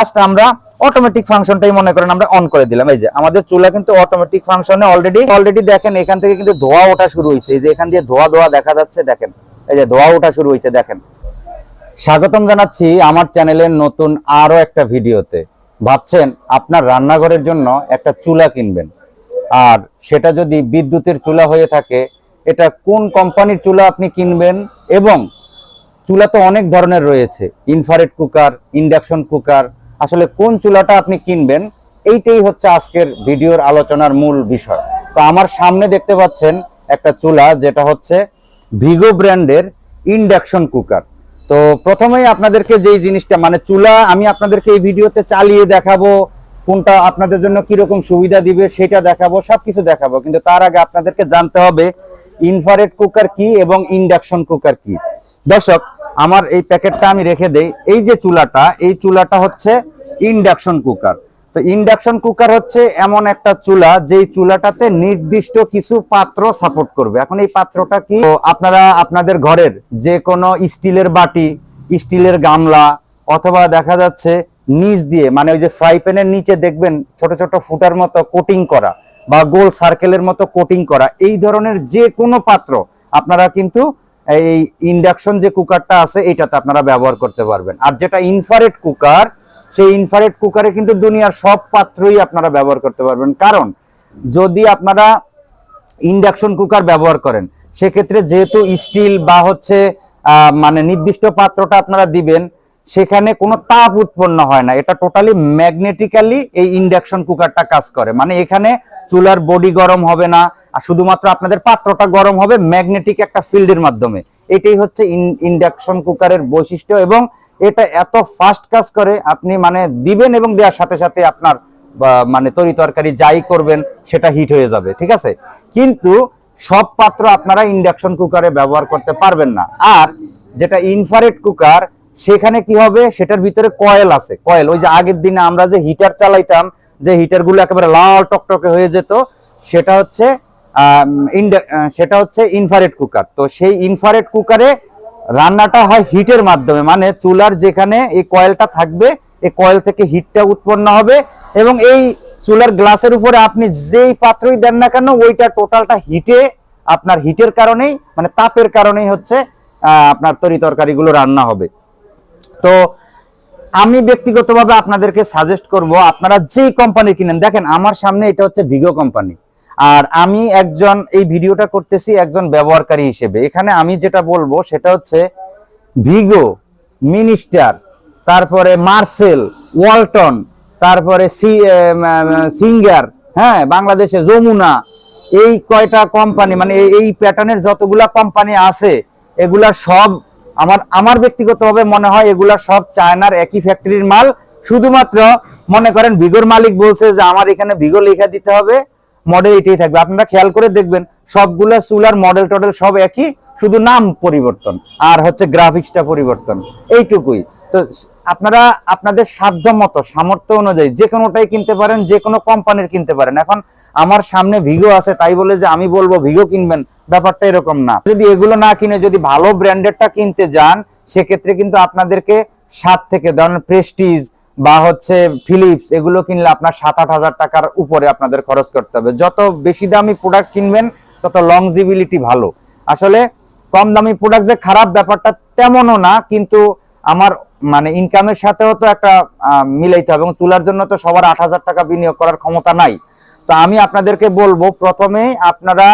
Just আমরা automatic ফাংশনটাই মনে করেন আমরা অন করে দিলাম। এই যে আমাদের চুলা কিন্তু অটোমেটিক ফাংশনে অলরেডি অলরেডি দেখেন, এখান থেকে কিন্তু ধোয়া ওঠা শুরু হয়েছে এই যে এখান দিয়ে ধোয়া ধোয়া দেখা যাচ্ছে, দেখেন। এই যে ধোয়া ওঠা শুরু হয়েছে দেখেন। স্বাগতম জানাচ্ছি আমার চ্যানেলের নতুন আরও একটা ভিডিওতে। ভাবছেন আপনার রান্নাঘরের জন্য একটা চুলা কিনবেন। আর সেটা যদি বিদ্যুতের চুলা হয়ে থাকে, এটা কোন কোম্পানির চুলা আপনি কিনবেন? এবং চুলা তো অনেক ধরনের রয়েছে। ইনফারেট কুকার ইন্ডাকশন কুকার আসলে কোন চুলাটা আপনি কিনবেন, এইটাই হচ্ছে আজকের ভিডিওর আলোচনার মূল বিষয়। তো আমার সামনে দেখতে পাচ্ছেন একটা চুলা, যেটা হচ্ছে ভিগো ব্র্যান্ডের ইন্ডাকশন কুকার। তো প্রথমেই আপনাদেরকে যেই জিনিসটা মানে চুলা, আমি আপনাদেরকে এই ভিডিওতে চালিয়ে দেখাবো, কোনটা আপনাদের জন্য কীরকম সুবিধা দিবে সেটা দেখাবো, সবকিছু দেখাবো। কিন্তু তার আগে আপনাদেরকে জানতে হবে ইনফারেট কুকার কি এবং ইন্ডাকশন কুকার কি? দর্শক, আমার এই প্যাকেটটা আমি রেখে দেই। এই যে চুলাটা, এই চুলাটা হচ্ছে ইন্ডাকশন কুকার। তো ইন্ডাকশন কুকার হচ্ছে এমন একটা চুলা, যেই চুলাটাতে নির্দিষ্ট কিছু পাত্র সাপোর্ট করবে। এখন এই পাত্রটা কি? আপনারা আপনাদের ঘরের যে কোনো স্টিলের বাটি, স্টিলের গামলা, অথবা দেখা যাচ্ছে নিচ দিয়ে মানে ওই যে ফ্রাই প্যানের নিচে দেখবেন, ছোট ছোট ফুটার মতো কোটিং করা, বা গোল সার্কেলের মতো কোটিং করা, এই ধরনের যে কোনো পাত্র আপনারা কিন্তু এই ইন্ডাকশন যে কুকারটা আছে এটাতে আপনারা ব্যবহার করতে পারবেন। আর যেটা ইনফারেট কুকার সেই ইনফারেট কুকারে কিন্তু দুনিয়ার সব পাত্রই আপনারা ব্যবহার করতে পারবেন। কারণ, যদি আপনারা ইন্ডাকশন কুকার ব্যবহার করেন, সেক্ষেত্রে যেহেতু স্টিল বা হচ্ছে মানে নির্দিষ্ট পাত্রটা আপনারা দিবেন সেখানে কোনো তাপ উৎপন্ন হয় না। এটা টোটালি ম্যাগনেটিক্যালি এই ইন্ডাকশন কুকারটা কাজ করে। মানে এখানে চুলার বডি গরম হবে না, আর শুধুমাত্র আপনাদের পাত্রটা গরম হবে ম্যাগনেটিক একটা ফিল্ডের মাধ্যমে। এটাই হচ্ছে ইন্ডাকশন কুকারের বৈশিষ্ট্য এবং এটা এত ফাস্ট কাজ করে, আপনি মানে দিবেন এবং দেওয়ার সাথে সাথে আপনার মানে তরি তরকারি যাই করবেন, সেটা হিট হয়ে যাবে, ঠিক আছে? কিন্তু সব পাত্র আপনারা ইন্ডাকশন কুকারে ব্যবহার করতে পারবেন না। আর যেটা ইনফারেট কুকার সেখানে কি হবে? সেটার ভিতরে কয়েল আছে। কয়েল ওই যে আগের দিনে আমরা যে হিটার চালাইতাম, যে হিটারগুলো একেবারে লাল টকটকে হয়ে যেত, সেটা হচ্ছে সেটা হচ্ছে ইনফারেট কুকার তো সেই ইনফারেট কুকারে রান্নাটা হয় হিটের মাধ্যমে মানে চুলার যেখানে এই কয়েলটা থাকবে, এই কয়েল থেকে হিটটা উৎপন্ন হবে এবং এই চুলার গ্লাসের উপরে আপনি যেই পাত্রই দেন না কেন, ওইটা টোটালটা হিটে আপনার হিটের কারণেই মানে তাপের কারণেই হচ্ছে আপনার তরি তরকারিগুলো রান্না হবে। তো আমি ব্যক্তিগতভাবে আপনাদেরকে সাজেস্ট করব, আপনারা যেই কোম্পানি কিনেন, দেখেন আমার সামনে এটা হচ্ছে ভিগো কোম্পানি আর আমি একজন, এই ভিডিওটা করতেছি একজন ব্যবহারকারী হিসেবে। এখানে আমি যেটা বলব, সেটা হচ্ছে ভিগো মিনিস্টার তারপরে মার্সেল ওয়ালটন তারপরে সিঙ্গার হ্যাঁ বাংলাদেশে যমুনা, এই কয়টা কোম্পানি মানে এই প্যাটার্নের যতগুলা কোম্পানি আছে, এগুলা সব আমার আমার ব্যক্তিগতভাবে মনে হয় এগুলা সব চায়নার একই ফ্যাক্টরির মাল। শুধুমাত্র মনে করেন ভিগোর মালিক বলছে যে আমার এখানে ভিগো লেখা দিতে হবে মডেল এটাই থাকবে। আপনারা খেয়াল করে দেখবেন, সবগুলা চুলার মডেল টডেল সব একই, শুধু নাম পরিবর্তন, আর হচ্ছে গ্রাফিক্সটা পরিবর্তন, এইটুকুই। তো আপনারা আপনাদের সাধ্য মতো সামর্থ্য অনুযায়ী যে কোনোটাই কিনতে পারেন, যে কোনো কোম্পানির কিনতে পারেন। এখন আমার সামনে ভিগো আছে, তাই বলে যে আমি বলব ভিগো কিনবেন, ব্যাপারটা এরকম না। যদি এগুলো না কিনে যদি ভালো ব্র্যান্ডেডটা কিনতে যান, সেক্ষেত্রে কিন্তু আপনাদেরকে সাত থেকে, ধরেন প্রেস্টিজ বা হচ্ছে ফিলিপস এগুলো কিনলে আপনার সাত আট হাজার টাকার উপরে আপনাদের খরচ করতে হবে। যত বেশি দামি প্রোডাক্ট কিনবেন, তত লংজিবিলিটি ভালো। আসলে কম দামি প্রোডাক্ট যে খারাপ ব্যাপারটা তেমনও না, কিন্তু আমার মানে ইনকামের সাথেও তো একটা মিলাইতে হবে এবং চুলার জন্য তো সবার আট হাজার টাকা বিনিয়োগ করার ক্ষমতা নাই। তো আমি আপনাদেরকে বলব, প্রথমে আপনারা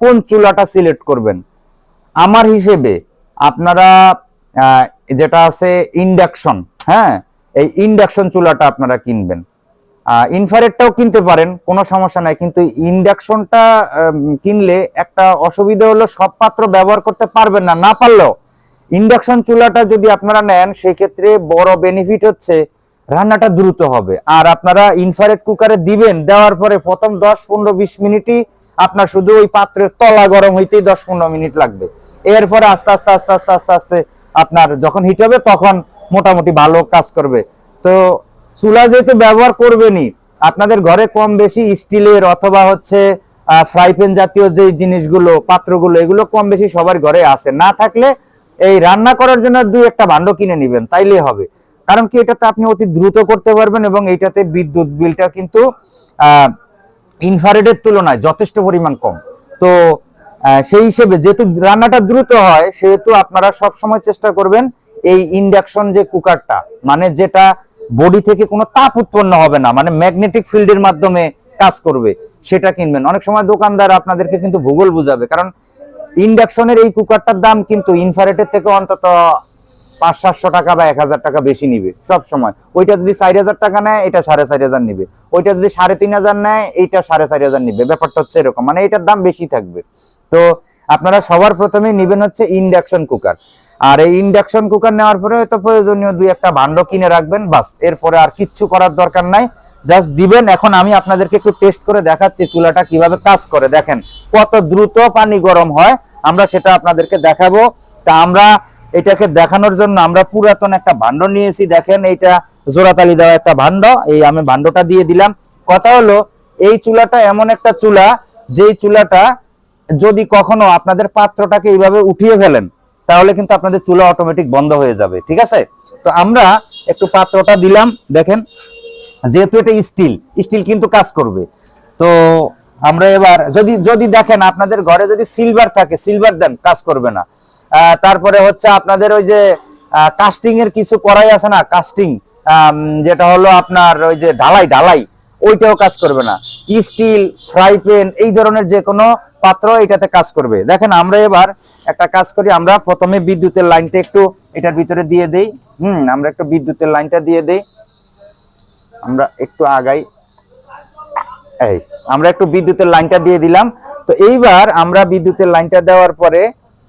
কোন চুলাটা সিলেক্ট করবেন? আমার হিসেবে আপনারা যেটা আছে ইন্ডাকশন হ্যাঁ? এই ইন্ডাকশন চুলাটা আপনারা কিনবেন। ইনফারেটটাও কিনতে পারেন, কোনো সমস্যা নাই। কিন্তু ইন্ডাকশনটা কিনলে একটা অসুবিধা হলো সব পাত্র ব্যবহার করতে পারবেন না না পারলেও ইন্ডাকশন চুলাটা যদি আপনারা নেন সেই ক্ষেত্রে বড় বেনিফিট হচ্ছে রান্নাটা দ্রুত হবে। আর আপনারা ইনফারেট কুকারে দিবেন, দেওয়ার পরে প্রথম দশ পনেরো বিশ মিনিটই আপনার শুধু ওই পাত্রের তলা গরম হইতেই দশ পনেরো মিনিট লাগবে। এরপরে আস্তে আস্তে আস্তে আস্তে আস্তে আস্তে আপনার যখন হিট হবে, তখন মোটামুটি ভালো কাজ করবে। তো চুলা যেহেতু ব্যবহার করবেনই, আপনাদের ঘরে কম বেশি স্টিলের অথবা হচ্ছে ফ্রাই প্যান জাতীয় যে জিনিসগুলো, পাত্রগুলো, এগুলো কম বেশি সবার ঘরে আছে। না থাকলে এই রান্না করার জন্য দুই একটা ভান্ড কিনে নিবেন তাইলে হবে। কারণ কি, এটাতে আপনি অতি দ্রুত করতে পারবেন এবং এইটাতে বিদ্যুৎ বিলটা কিন্তু ইনফারেটের তুলনায় যথেষ্ট পরিমাণ কম। তো সেই হিসেবে যেহেতু রান্নাটা দ্রুত হয়, সেহেতু আপনারা সব সময় চেষ্টা করবেন এই ইন্ডাকশন যে কুকারটা মানে যেটা বডি থেকে কোনো তাপ উৎপন্ন হবে না মানে ম্যাগনেটিক ফিল্ডের মাধ্যমে কাজ করবে, সেটা কিনবেন। অনেক সময় দোকানদার আপনাদেরকে কিন্তু ভূগোল বুঝাবে, কারণ ইন্ডাকশনের এই কুকারটার দাম কিন্তু ইনফারেটের থেকে অন্তত পাঁচ সাতশো টাকা বা এক হাজার টাকা বেশি নিবে, সব সময়। ওইটা যদি চার হাজার টাকা নেয়, এটা সাড়ে চার হাজার নিবে। ওইটা যদি সাড়ে তিন হাজার নেয় এইটা সাড়ে চার হাজার নিবে। ব্যাপারটা হচ্ছে এরকম মানে এটার দাম বেশি থাকবে। তো আপনারা সবার প্রথমে নিবেন হচ্ছে ইন্ডাকশন কুকার। আর এই ইন্ডাকশন কুকার নেওয়ার পরে হয়তো প্রয়োজনীয় দুই একটা ভাণ্ড কিনে রাখবেন, বাস। এরপরে আর কিচ্ছু করার দরকার নাই। জাস্ট দিবেন, এখন আমি আপনাদেরকে একটু টেস্ট করে দেখাচ্ছি চুলাটা কীভাবে কাজ করে। দেখেন, কত দ্রুত পানি গরম হয়। আমরা সেটা আপনাদেরকে দেখাবো। তা আমরা এটাকে দেখানোর জন্য আমরা পুরাতন একটা ভাণ্ড নিয়েছি। দেখেন এইটা জোড়াতালি দেওয়া একটা ভাণ্ড। এই আমি ভাণ্ডটা দিয়ে দিলাম। কথা হলো, এই চুলাটা এমন একটা চুলা, যেই চুলাটা যদি কখনো আপনাদের পাত্রটাকে এইভাবে উঠিয়ে ফেলেন, তাহলে কিন্তু আপনাদের চুলা অটোমেটিক বন্ধ হয়ে যাবে। ঠিক আছে? তো আমরা একটু পাত্রটা দিলাম। দেখেন, যেহেতু এটা স্টিল স্টিল কিন্তু কাজ করবে। তো আমরা এবার যদি যদি দেখেন আপনাদের ঘরে যদি সিলভার থাকে সিলভার দেন, কাজ করবে না। তারপরে হচ্ছে আপনাদের ওই যে কাস্টিং এর কিছু করাই আছে না কাস্টিং যেটা হলো আপনার ওই যে ঢালাই ঢালাই, ওইটাও কাজ করবে না। স্টিল ফ্রাই প্যান এই ধরনের যে কোনো পাত্র এটাতে কাজ করবে। দেখেন আমরা এবার একটা কাজ করি, আমরা প্রথমে বিদ্যুতের লাইনটা একটু এটার ভিতরে দিয়ে দেই। হুম, আমরা একটু বিদ্যুতের লাইনটা দিয়ে দেই। আমরা একটু আগাই। এই, আমরা একটু বিদ্যুতের লাইনটা দিয়ে দিলাম। তো এইবার আমরা বিদ্যুতের লাইনটা দেওয়ার পরে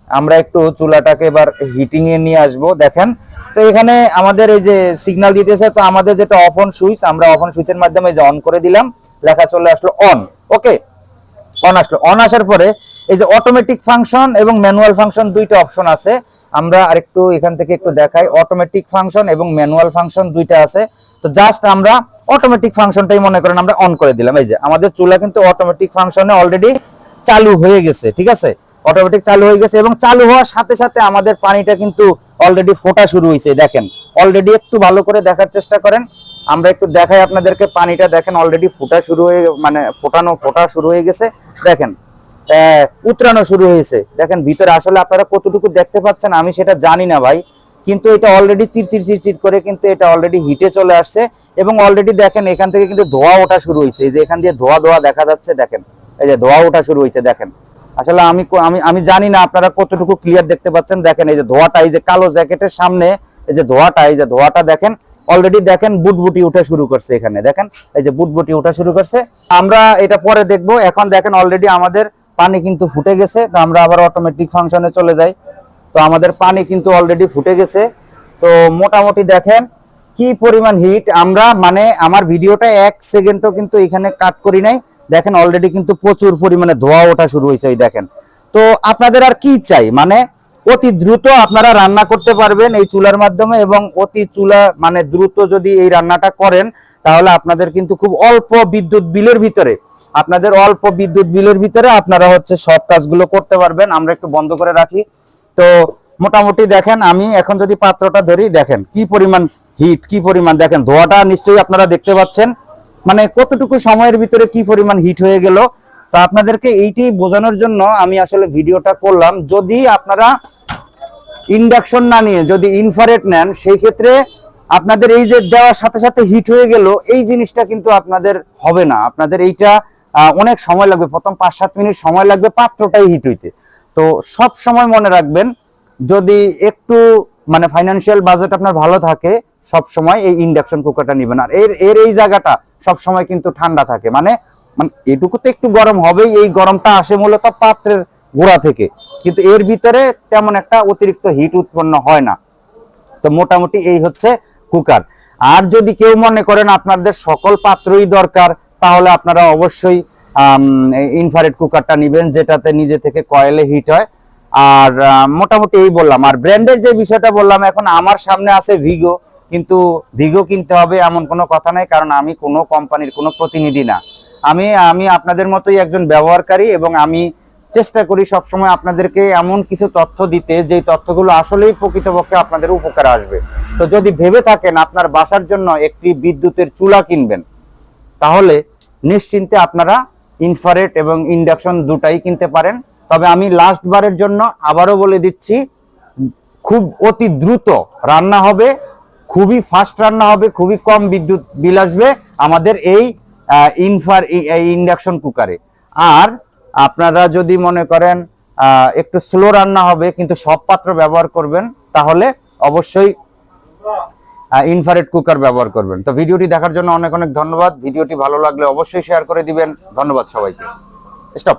আমরা একটু চুলাটাকে এবার হিটিং এ নিয়ে আসব, দেখেন। তো এখানে আমাদের এই যে সিগন্যাল দিতেছে, তো আমাদের যেটা অফ অন সুইচ আমরা অফ অন সুইচের মাধ্যমে যে অন করে দিলাম, লেখা চলে আসলো অন ওকে অন আসলো। অন আসার পরে এই যে অটোমেটিক ফাংশন এবং ম্যানুয়াল ফাংশন দুইটা অপশন আছে। আমরা আরেকটু এখান থেকে একটু দেখাই। অটোমেটিক ফাংশন এবং ম্যানুয়াল ফাংশন দুইটা আছে। তো জাস্ট আমরা অটোমেটিক ফাংশনটাই মনে করেন আমরা অন করে দিলাম। এই যে, আমাদের চুলা কিন্তু অটোমেটিক ফাংশনে অলরেডি চালু হয়ে গেছে, ঠিক আছে? অটোমেটিক চালু হয়ে গেছে এবং চালু হওয়ার সাথে সাথে আমাদের পানিটা কিন্তু অলরেডি ফোটা শুরু হয়েছে, দেখেন। অলরেডি একটু ভালো করে দেখার চেষ্টা করেন। আমরা একটু দেখাই আপনাদেরকে, পানিটা দেখেন অলরেডি ফোটা শুরু হয়ে মানে ফোটানো, ফোটা শুরু হয়ে গেছে। দেখেন উতরানো শুরু হয়েছে। দেখেন, ভিতরে আসলে আপনারা কতটুকু দেখতে পাচ্ছেন, আমি সেটা জানি না ভাই। কিন্তু এটা অলরেডি চিরচির চিরচির করে কিন্তু এটা অলরেডি হিটে চলে আসছে। এবং অলরেডি দেখেন, এখান থেকে কিন্তু ধোয়া ওঠা শুরু হয়েছে। এই যে এখান দিয়ে ধোয়া ধোয়া দেখা যাচ্ছে, দেখেন। এই যে ধোয়া ওঠা শুরু হয়েছে, দেখেন। আসলে আমি আমি আমি জানি না আপনারা কতটুকু ক্লিয়ার দেখতে পাচ্ছেন। দেখেন, এই যে ধোয়াটা, এই যে কালো জ্যাকেটের সামনে, এই যে ধোয়াটা, এই যে ধোয়াটা দেখেন অলরেডি দেখেন বুটবুটি উঠা শুরু করছে এখানে। দেখেন, এই যে বুটবুটি উঠা শুরু করছে। আমরা এটা পরে দেখব। এখন দেখেন অলরেডি আমাদের পানি কিন্তু ফুটে গেছে, তো আমরা আবার অটোমেটিক ফাংশনে চলে যাই। তো আমাদের পানি কিন্তু অলরেডি ফুটে গেছে। তো মোটামুটি দেখেন কি পরিমাণ হিট আমরা মানে আমার ভিডিওটা এক সেকেন্ডও কিন্তু এখানে কাট করি নাই। দেখেন অলরেডি কিন্তু প্রচুর পরিমাণে ধোয়া ওঠা শুরু হয়েছে দেখেন। তো আপনাদের আর কি চাই? মানে অতি দ্রুত আপনারা রান্না করতে পারবেন এই চুলার মাধ্যমে এবং অতি চুলা মানে দ্রুত যদি এই রান্নাটা করেন, তাহলে আপনাদের কিন্তু খুব অল্প বিদ্যুৎ বিলের ভিতরে আপনাদের অল্প বিদ্যুৎ বিলের ভিতরে আপনারা হচ্ছে সব কাজগুলো করতে পারবেন। আমরা একটু বন্ধ করে রাখি। তো মোটামুটি দেখেন, আমি এখন যদি পাত্রটা ধরি, দেখেন কি পরিমাণ হিট কি পরিমাণ, দেখেন ধোয়াটা নিশ্চয়ই আপনারা দেখতে পাচ্ছেন। মানে কতটুকু সময়ের ভিতরে কি পরিমাণ হিট হয়ে গেল, তো আপনাদেরকে এইটি বোঝানোর জন্য আমি আসলে ভিডিওটা করলাম। যদি আপনারা ইন্ডাকশন না নিয়ে যদি ইনফারেট নেন, সেই ক্ষেত্রে আপনাদের এই যে দেওয়ার সাথে সাথে হিট হয়ে গেল, এই জিনিসটা কিন্তু আপনাদের হবে না। আপনাদের এইটা অনেক সময় লাগবে। প্রথম পাঁচ, সাত মিনিট সময় লাগবে, পাত্রটাই হিট হইতে। তো সব সময় মনে রাখবেন, যদি একটু মানে ফাইনান্সিয়াল বাজেট আপনার ভালো থাকে, সব সময় এই ইন্ডাকশন কুকারটা নেবেন। আর এর এর এই জায়গাটা সব সময় কিন্তু ঠান্ডা থাকে। মানে মানে এটুকুতে একটু গরম হবেই, এই গরমটা আসে মূলত পাত্রের গোড়া থেকে। কিন্তু এর ভিতরে তেমন একটা অতিরিক্ত হিট উৎপন্ন হয় না। তো মোটামুটি এই হচ্ছে কুকার আর যদি কেউ মনে করেন আপনাদের সকল পাত্রই দরকার তাহলে আপনারা অবশ্যই ইনফারেট কুকারটা নেবেন, যেটাতে নিজে থেকে কয়েলে হিট হয়। আর মোটামুটি এই বললাম। আর ব্র্যান্ডের যে বিষয়টা বললাম, এখন আমার সামনে আছে ভিগো কিন্তু ভিগো কিনতে হবে এমন কোনো কথা নাই, কারণ আমি কোনো কোম্পানির কোনো প্রতিনিধি না। আমি আমি আপনাদের মতোই একজন ব্যবহারকারী এবং আমি চেষ্টা করি সবসময় আপনাদেরকে এমন কিছু তথ্য দিতে যে তথ্যগুলো আসলেই প্রকৃতপক্ষে আপনাদের উপকারে আসবে। তো যদি ভেবে থাকেন আপনার বাসার জন্য একটি বিদ্যুতের চুলা কিনবেন তাহলে নিশ্চিন্তে আপনারা ইনফারেট এবং ইন্ডাকশন দুটাই কিনতে পারেন। তবে আমি লাস্ট বারের জন্য আবারও বলে দিচ্ছি, খুব অতি দ্রুত রান্না হবে, খুবই ফাস্ট রান্না হবে, খুবই কম বিদ্যুৎ বিল আসবে আমাদের এই ইনফার ইন্ডাকশন কুকারে আর আপনারা যদি মনে করেন একটু স্লো রান্না হবে, কিন্তু সব পাত্র ব্যবহার করবেন, তাহলে অবশ্যই ইনফারেট কুকার ব্যবহার করবেন। তো ভিডিওটি দেখার জন্য অনেক অনেক ধন্যবাদ। ভিডিওটি ভালো লাগলে অবশ্যই শেয়ার করে দিবেন। ধন্যবাদ সবাইকে। স্টপ